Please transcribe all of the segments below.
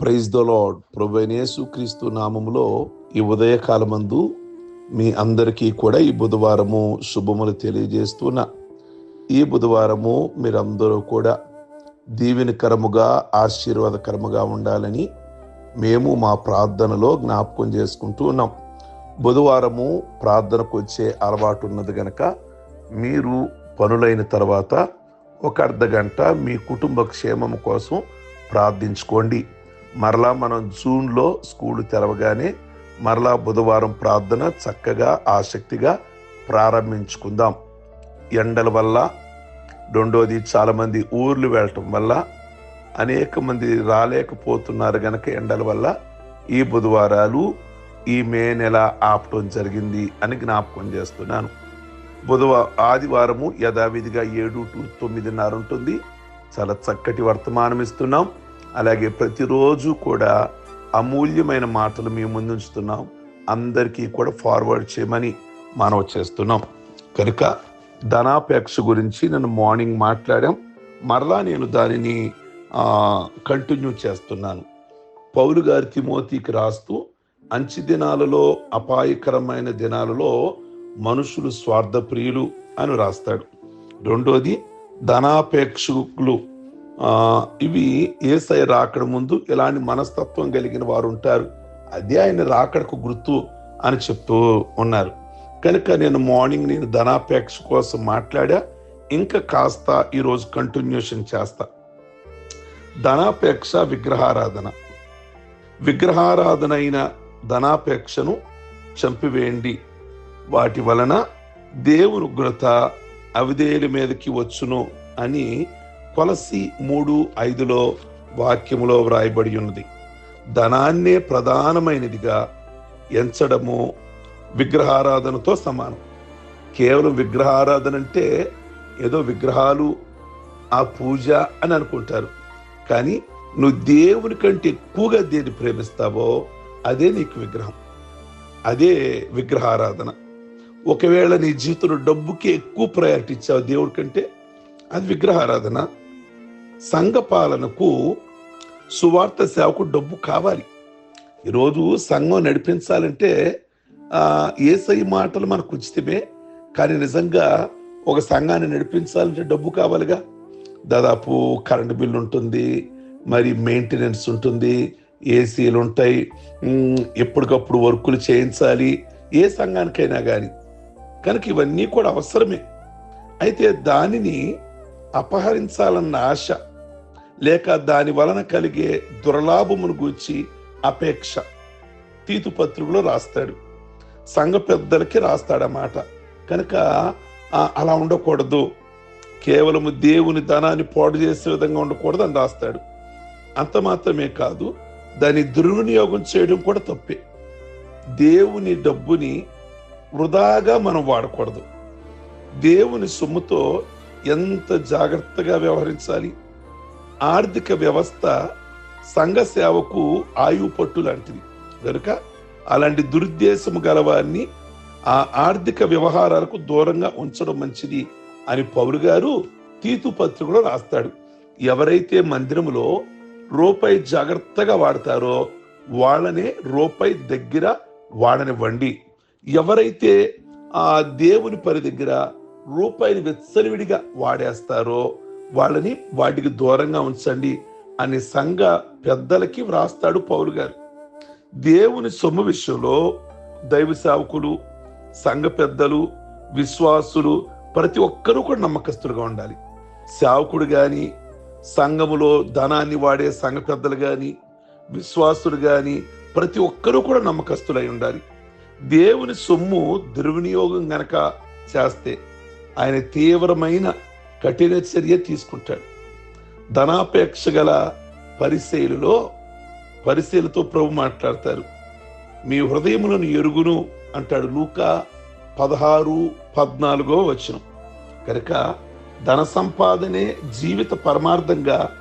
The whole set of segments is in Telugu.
ప్రైజ్ ద లాడ్ ప్రభునేసు క్రీస్తు నామములో ఈ ఉదయకాలమందు మీ అందరికీ కూడా ఈ బుధవారము శుభములు తెలియజేస్తున్నా. ఈ బుధవారము మీరందరూ కూడా దీవెనకరముగా ఆశీర్వాదకరముగా ఉండాలని మేము మా ప్రార్థనలో జ్ఞాపకం చేసుకుంటూ ఉన్నాం. బుధవారము ప్రార్థనకు వచ్చే అలవాటు ఉన్నది గనక మీరు పనులైన తర్వాత ఒక అర్ధ గంట మీ కుటుంబ క్షేమం కోసం ప్రార్థించుకోండి. మరలా మనం జూన్లో స్కూల్ తెరవగానే మరలా బుధవారం ప్రార్థన చక్కగా ఆసక్తిగా ప్రారంభించుకుందాం. ఎండల వల్ల రెండోది చాలామంది ఊర్లు వెళ్ళటం వల్ల అనేక మంది రాలేకపోతున్నారు గనక ఎండల వల్ల ఈ బుధవారాలు ఈ మే నెల ఆపటం జరిగింది అని జ్ఞాపకం చేస్తున్నాను. బుధవారం ఆదివారము యథావిధిగా ఏడు టు తొమ్మిదిన్నర ఉంటుంది. చాలా చక్కటి వర్తమానం ఇస్తున్నాం. అలాగే ప్రతిరోజు కూడా అమూల్యమైన మాటలు మేము ముందుంచుతున్నాం. అందరికీ కూడా ఫార్వర్డ్ చేయమని మనవి చేస్తున్నాం. కనుక ధనాపేక్ష గురించి నేను మార్నింగ్ మాట్లాడాం. మరలా నేను దానిని కంటిన్యూ చేస్తున్నాను. పౌలు గారి తిమోతికి రాస్తూ అంచి దినాలలో అపాయకరమైన దినాలలో మనుషులు స్వార్థప్రియులు అని రాస్తాడు. రెండోది ధనాపేక్షకులు ఇవి ఏసై రాకడ ముందు ఇలాంటి మనస్తత్వం కలిగిన వారు ఉంటారు. అదే ఆయన రాకడకు గుర్తు అని చెప్తూ ఉన్నారు. కనుక నేను మార్నింగ్ నేను ధనాపేక్ష కోసం మాట్లాడా ఇంకా కాస్త ఈరోజు కంటిన్యూషన్ చేస్తా. ధనాపేక్ష విగ్రహారాధన. విగ్రహారాధన అయిన ధనాపేక్షను చంపివేయండి. వాటి వలన దేవుని ఉగ్రత అవిధేయుల మీదకి వచ్చును అని కొలసి మూడు ఐదులో వాక్యములో వ్రాయబడి ఉన్నది. ధనాన్నే ప్రధానమైనదిగా ఎంచడము విగ్రహారాధనతో సమానం. కేవలం విగ్రహారాధన అంటే ఏదో విగ్రహాలు ఆ పూజ అని అనుకుంటారు. కానీ నువ్వు దేవుని కంటే ఎక్కువగా దేన్ని ప్రేమిస్తావో అదే నీకు విగ్రహం. అదే విగ్రహారాధన. ఒకవేళ నీ జీవితంలో డబ్బుకి ఎక్కువ ప్రయారిటీ ఇచ్చావు దేవుడి కంటే అది విగ్రహారాధన. సంఘ పాలనకు సువార్త సేవకు డబ్బు కావాలి. ఈరోజు సంఘం నడిపించాలంటే ఏసై మాటలు మనకు ఉచితమే. కానీ నిజంగా ఒక సంఘాన్ని నడిపించాలంటే డబ్బు కావాలిగా. దాదాపు కరెంటు బిల్లు ఉంటుంది మరి మెయింటెనెన్స్ ఉంటుంది ఏసీలు ఉంటాయి. ఎప్పటికప్పుడు వర్కులు చేయించాలి ఏ సంఘానికైనా కానీ కనుక ఇవన్నీ కూడా అవసరమే. అయితే దానిని అపహరించాలన్న ఆశ లేక దాని వలన కలిగే దుర్లాభమును గూర్చి అపేక్ష. తీతు పత్రికలో రాస్తాడు. సంఘ పెద్దలకి రాస్తాడన్నమాట కనుక అలా ఉండకూడదు. కేవలము దేవుని ధనాన్ని పాడు చేసే విధంగా ఉండకూడదు అని రాస్తాడు. అంత మాత్రమే కాదు దాన్ని దుర్వినియోగం చేయడం కూడా తప్పే. దేవుని డబ్బుని వృధాగా మనం వాడకూడదు. దేవుని సొమ్ముతో ఎంత జాగ్రత్తగా వ్యవహరించాలి? ఆర్థిక వ్యవస్థ సంఘ సేవకు ఆయువు పట్టు లాంటిది. కనుక అలాంటి దురుద్దేశము గలవారిని ఆ ఆర్థిక వ్యవహారాలకు దూరంగా ఉంచడం మంచిది అని పౌరు గారు తీతు పత్రికలో రాస్తాడు. ఎవరైతే మందిరములో రూపాయి జాగ్రత్తగా వాడతారో వాళ్ళనే రూపాయి దగ్గర వాడనివ్వండి. ఎవరైతే ఆ దేవుని పని దగ్గర రూపాయిని వెచ్చలివిడిగా వాడేస్తారో వాళ్ళని వాటికి దూరంగా ఉంచండి అని సంఘ పెద్దలకి వ్రాస్తాడు పౌలు గారు. దేవుని సొమ్ము విషయంలో దైవ సేవకులు సంఘ పెద్దలు విశ్వాసులు ప్రతి ఒక్కరూ కూడా నమ్మకస్తులుగా ఉండాలి. సేవకుడు కానీ సంఘములో ధనాన్ని వాడే సంఘ పెద్దలు కానీ విశ్వాసులు కానీ ప్రతి ఒక్కరూ కూడా నమ్మకస్తులై ఉండాలి. దేవుని సొమ్ము దుర్వినియోగం గనక చేస్తే ఆయన తీవ్రమైన కఠిన చర్య తీసుకుంటాడు. ధనాపేక్ష గల పరిశైలులో పరిశీలతో ప్రభు మాట్లాడతారు. మీ హృదయములను ఎరుగును అంటాడు లూకా పదహారు పద్నాలుగో వచనం. కనుక ధన సంపాదనే జీవిత పరమార్థంగా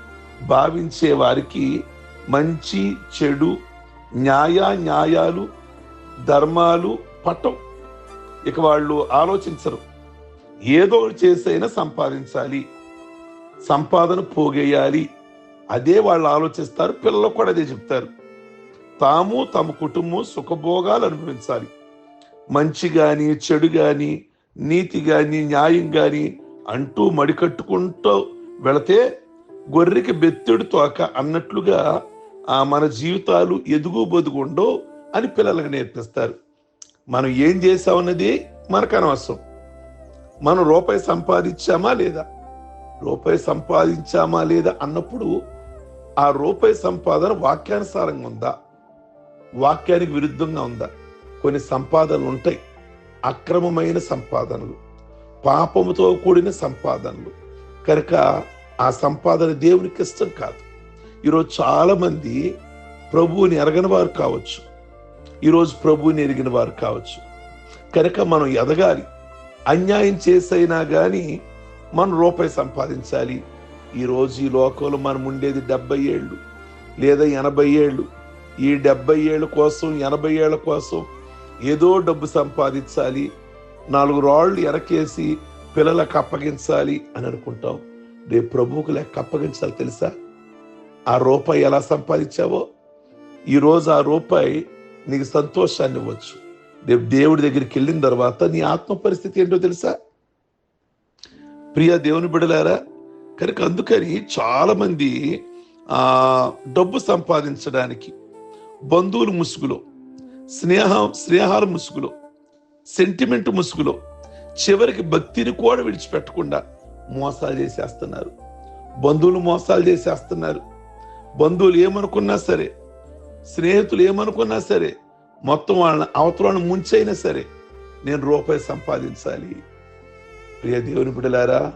భావించే వారికి మంచి చెడు న్యాయ న్యాయాలు ధర్మాలు పట్టం ఇక వాళ్ళు ఆలోచించరు. ఏదో చేసైనా సంపాదించాలి. సంపాదన పోగేయాలి. అదే వాళ్ళు ఆలోచిస్తారు పిల్లలకు కూడా అదే చెప్తారు. తాము తమ కుటుంబం సుఖభోగాలు అనుభవించాలి. మంచి గాని చెడు గాని నీతి గాని న్యాయం గాని అంటూ మడికట్టుకుంటూ వెళితే గొర్రెకి బెత్తెడు తోక అన్నట్లుగా ఆ మన జీవితాలు ఎదుగు బొదుగుండో అని పిల్లలకు నేర్పిస్తారు. మనం ఏం చేసామన్నది మనకు అనవసరం. మనం రూపాయి సంపాదించామా లేదా? రూపాయి సంపాదించామా లేదా అన్నప్పుడు ఆ రూపాయి సంపాదన వాక్యానుసారంగా ఉందా? వాక్యానికి విరుద్ధంగా ఉందా? కొన్ని సంపాదనలు ఉంటాయి. అక్రమమైన సంపాదనలు పాపముతో కూడిన సంపాదనలు. కనుక ఆ సంపాదన దేవునికి ఇష్టం కాదు. ఈరోజు చాలామంది ప్రభువుని ఎరగని వారు కావచ్చు. ఈరోజు ప్రభువుని ఎరిగిన వారు కావచ్చు. కనుక మనం ఎదగాలి. అన్యాయం చేసైనా కానీ మనం రూపాయి సంపాదించాలి. ఈరోజు ఈ లోకంలో మనం ఉండేది డెబ్బై ఏళ్ళు లేదా ఎనభై ఏళ్ళు. ఈ డెబ్బై ఏళ్ళ కోసం ఎనభై ఏళ్ళ కోసం ఏదో డబ్బు సంపాదించాలి. నాలుగు రాళ్ళు ఎనకేసి పిల్లలకు అప్పగించాలి అని అనుకుంటాం. రేపు ప్రభువుకు లెక్క అప్పగించాలి తెలుసా? ఆ రూపాయి ఎలా సంపాదించావో? ఈరోజు ఆ రూపాయి నీకు సంతోషాన్ని ఇవ్వచ్చు. దేవుడి దగ్గరికి వెళ్ళిన తర్వాత నీ ఆత్మ పరిస్థితి ఏంటో తెలుసా? ప్రియ దేవుని బిడలారా కనుక అందుకని చాలామంది డబ్బు సంపాదించడానికి బంధువుల ముసుగులో స్నేహం స్నేహాల ముసుగులో సెంటిమెంట్ ముసుగులో చివరికి భక్తిని కూడా విడిచిపెట్టకుండా మోసాలు చేసేస్తున్నారు. బంధువులు మోసాలు చేసేస్తున్నారు. బంధువులు ఏమనుకున్నా సరే స్నేహితులు ఏమనుకున్నా సరే మొత్తం వాళ్ళని అవతలను ముంచైనా సరే నేను రూపాయి సంపాదించాలి. ప్రియ దేవుని బిడలారా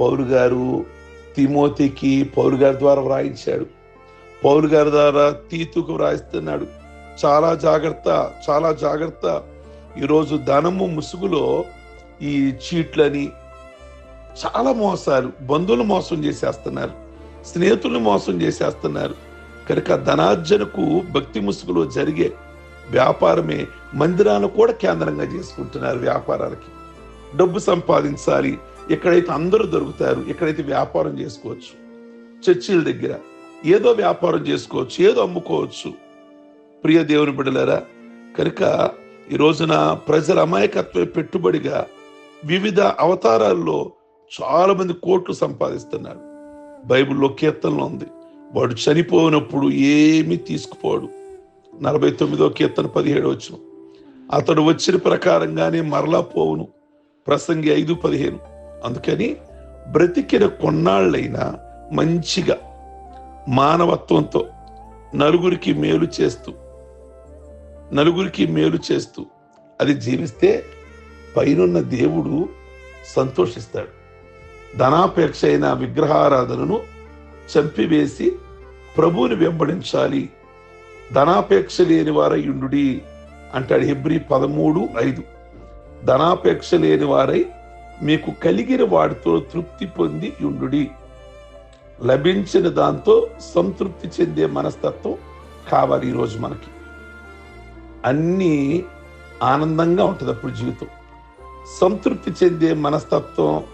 పౌరు గారు తిమోతికి పౌరు గారి ద్వారా వ్రాయించాడు. పౌరు గారి ద్వారా తీతుకు వ్రాయిస్తున్నాడు. చాలా జాగ్రత్త చాలా జాగ్రత్త. ఈరోజు ధనము ముసుగులో ఈ చీట్లని చాలా మోసాలు బంధువులు మోసం చేసేస్తున్నారు స్నేహితులను మోసం చేసేస్తున్నారు. కనుక ధనార్జనకు భక్తి ముసుగులో జరిగే వ్యాపారమే మందిరాలను కూడా కేంద్రంగా చేసుకుంటున్నారు వ్యాపారాలకి. డబ్బు సంపాదించాలి. ఎక్కడైతే అందరూ దొరుకుతారు ఎక్కడైతే వ్యాపారం చేసుకోవచ్చు. చర్చిల దగ్గర ఏదో వ్యాపారం చేసుకోవచ్చు ఏదో అమ్ముకోవచ్చు. ప్రియ దేవుని బిడలారా కనుక ఈ రోజున ప్రజల అమాయకత్వ పెట్టుబడిగా వివిధ అవతారాల్లో చాలా మంది కోట్లు సంపాదిస్తున్నారు. బైబిల్లో కీర్తనలో ఉంది. వాడు చనిపోయినప్పుడు ఏమీ తీసుకుపోడు. నలభై తొమ్మిదో కీర్తన పదిహేడు వచ్చిన అతడు వచ్చిన ప్రకారంగానే మరలా పోవును. ప్రసంగి ఐదు పదిహేను. అందుకని బ్రతికిన కొన్నాళ్ళైనా మంచిగా మానవత్వంతో నలుగురికి మేలు చేస్తూ నలుగురికి మేలు చేస్తూ అది జీవిస్తే పైనున్న దేవుడు సంతోషిస్తాడు. ధనాపేక్ష అయిన విగ్రహారాధనను చంపివేసి ప్రభువుని వెంబడించాలి ధనాపేక్ష లేని వారై ఉండుడి అంటాడు హెబ్రి పదమూడు ఐదు. ధనాపేక్ష లేని వారై మీకు కలిగిన వాడితో తృప్తి పొంది ఉండుడి లభించిన దాంతో సంతృప్తి చెందే మనస్తత్వం కావాలి ఈరోజు మనకి. అన్నీ ఆనందంగా ఉంటుంది అప్పుడు జీవితం. సంతృప్తి చెందే మనస్తత్వం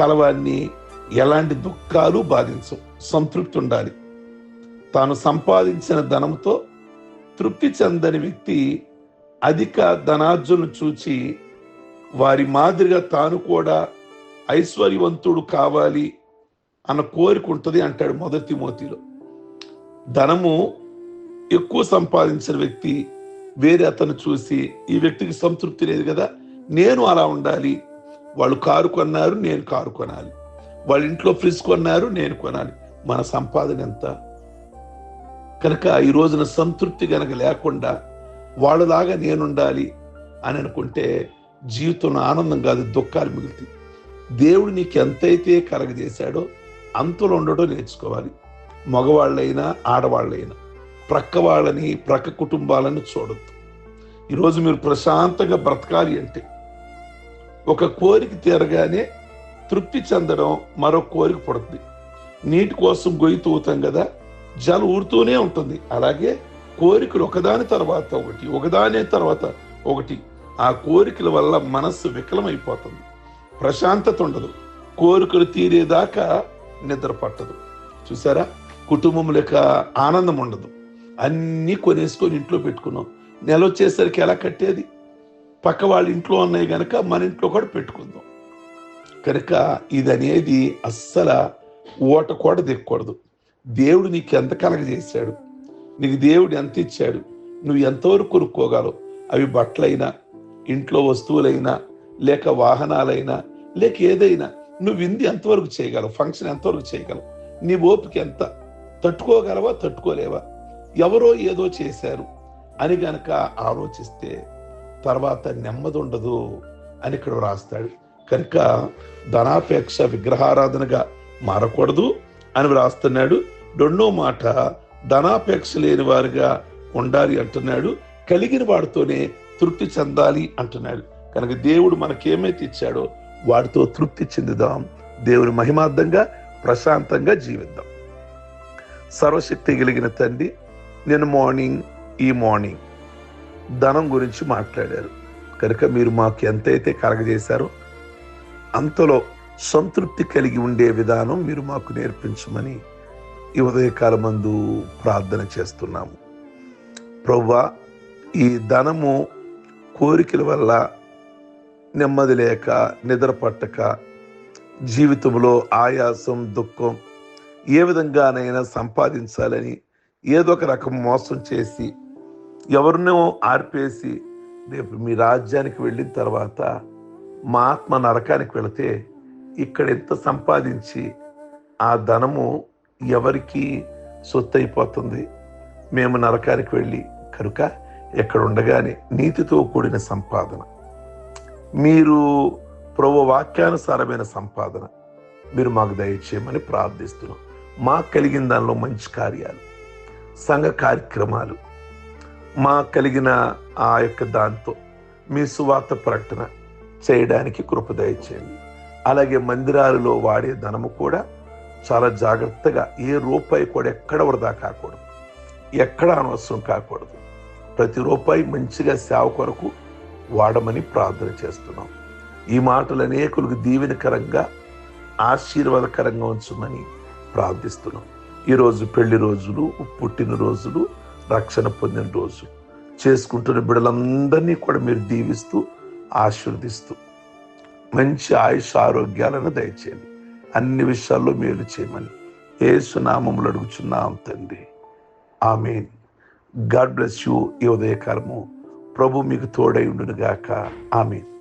కలవాన్ని ఎలాంటి దుఃఖాలు బాధించవు. సంతృప్తి ఉండాలి. తాను సంపాదించిన ధనంతో తృప్తి చెందని వ్యక్తి అధిక ధనార్జును చూచి వారి మాదిరిగా తాను కూడా ఐశ్వర్యవంతుడు కావాలి అన్న కోరిక ఉంటుంది అంటాడు మొదటి మోతిలో ధనము ఎక్కువ సంపాదించిన వ్యక్తి వేరే అతను చూసి ఈ వ్యక్తికి సంతృప్తి లేదు కదా నేను అలా ఉండాలి. వాళ్ళు కారు కొన్నారు నేను కారు కొనాలి. వాళ్ళ ఇంట్లో ఫ్రిడ్జ్ కొన్నారు నేను కొనాలి. మన సంపాదన ఎంత? కనుక ఈ రోజున సంతృప్తి గనక లేకుండా వాళ్ళలాగా నేనుండాలి అని అనుకుంటే జీవితంలో ఆనందం కాదు దుఃఖాలు మిగులుతాయి. దేవుడు నీకు ఎంతైతే కలగజేశాడో అంతలో ఉండడం నేర్చుకోవాలి. మగవాళ్ళైనా ఆడవాళ్ళైనా ప్రక్క వాళ్ళని ప్రక్క కుటుంబాలను చూడొద్దు. ఈరోజు మీరు ప్రశాంతంగా బ్రతకాలి అంటే ఒక కోరిక తీరగానే తృప్తి చెందడం మరో కోరిక పడుతుంది. నీటి కోసం గొయ్యి తూగుతాం కదా జల ఊరుతూనే ఉంటుంది. అలాగే కోరికలు ఒకదాని తర్వాత ఒకటి ఒకదాని తర్వాత ఒకటి. ఆ కోరికల వల్ల మనస్సు వికలమైపోతుంది. ప్రశాంతత ఉండదు. కోరికలు తీరేదాకా నిద్ర పట్టదు. చూసారా? కుటుంబం యొక్క ఆనందం ఉండదు. అన్నీ కొనేసుకొని ఇంట్లో పెట్టుకున్నాం. నెల వచ్చేసరికి ఎలా కట్టేది? పక్క వాళ్ళ ఇంట్లో ఉన్నాయి కనుక మన ఇంట్లో కూడా పెట్టుకుందాం. కనుక ఇది అనేది అస్సలు ఓట కూడా దిక్కకూడదు దేవుడు నీకు ఎంత కలగజేశాడు? నీకు దేవుడు ఎంత ఇచ్చాడు? నువ్వు ఎంతవరకు కొనుక్కోగలవు? అవి బట్టలైనా ఇంట్లో వస్తువులైనా లేక వాహనాలైనా లేక ఏదైనా నువ్వు ఇంది ఎంతవరకు చేయగలవు? ఫంక్షన్ ఎంతవరకు చేయగలవు? నీ ఓపిక ఎంత? తట్టుకోగలవా? తట్టుకోలేవా? ఎవరో ఏదో చేశారు అని గనక ఆలోచిస్తే తర్వాత నెమ్మది ఉండదు అని ఇక్కడ వ్రాస్తాడు. కనుక ధనాపేక్ష విగ్రహారాధనగా మారకూడదు అని వ్రాస్తున్నాడు. రెండో మాట ధనాపేక్ష లేని వారుగా ఉండాలి అంటున్నాడు. కలిగిన వాడితోనే తృప్తి చెందాలి అంటున్నాడు. కనుక దేవుడు మనకేమైతే ఇచ్చాడో వాడితో తృప్తి చెందుదాం. దేవుని మహిమార్థంగా ప్రశాంతంగా జీవిద్దాం. సర్వశక్తి కలిగిన తండ్రి నేను మార్నింగ్ ఈ మార్నింగ్ ధనం గురించి మాట్లాడారు. కనుక మీరు మాకు ఎంతైతే కలగజేశారో అంతలో సంతృప్తి కలిగి ఉండే విధానం మీరు మాకు నేర్పించమని ఈ ఉదయకాలమందు ప్రార్థన చేస్తున్నాము. ప్రవ్వా ఈ ధనము కోరికల వల్ల నెమ్మది లేక నిద్ర పట్టక జీవితంలో ఆయాసం దుఃఖం ఏ విధంగానైనా సంపాదించాలని ఏదో ఒక రకం మోసం చేసి ఎవరినో ఆర్పేసి రేపు మీ రాజ్యానికి వెళ్ళిన తర్వాత మా ఆత్మ నరకానికి వెళితే ఇక్కడ ఎంత సంపాదించి ఆ ధనము ఎవరికి సొత్తు అయిపోతుంది మేము నరకానికి వెళ్ళి కనుక ఎక్కడ ఉండగానే నీతితో కూడిన సంపాదన. మీరు ప్రభు వాక్యానుసారమైన సంపాదన. మీరు మాకు దయచేయమని ప్రార్థిస్తున్నాం. మాకు కలిగిన దానిలో మంచి కార్యాలు సంఘ కార్యక్రమాలు మా కలిగిన ఆ యొక్క దాంతో మీ సువార్త ప్రకటన చేయడానికి కృప దయచేయండి. అలాగే మందిరాలలో వాడే ధనము కూడా చాలా జాగ్రత్తగా ఏ రూపాయి కూడా ఎక్కడ వృధా కాకూడదు. ఎక్కడ అనవసరం కాకూడదు. ప్రతి రూపాయి మంచిగా సేవ కొరకు వాడమని ప్రార్థన చేస్తున్నాం. ఈ మాటలు అనేకులకు దీవెనకరంగా ఆశీర్వాదకరంగా ఉంచమని ప్రార్థిస్తున్నాం. ఈరోజు పెళ్ళి రోజులు పుట్టిన రోజులు రక్షణ పొందిన రోజు. చేసుకుంటున్న బిడ్డలందరినీ కూడా మీరు దీవిస్తూ ఆశీర్వదిస్తూ మంచి ఆయుష్ ఆరోగ్యాలను దయచేయండి. అన్ని విషయాల్లో మేలు చేయమని ఏసునామములు అడుగుచున్నాం తండ్రి. ఆమె గాడ్ బ్లెస్ యూ ఈ ఉదయకాలము. ప్రభు మీకు తోడై ఉండునుగాక. ఆమె ఆమెన్.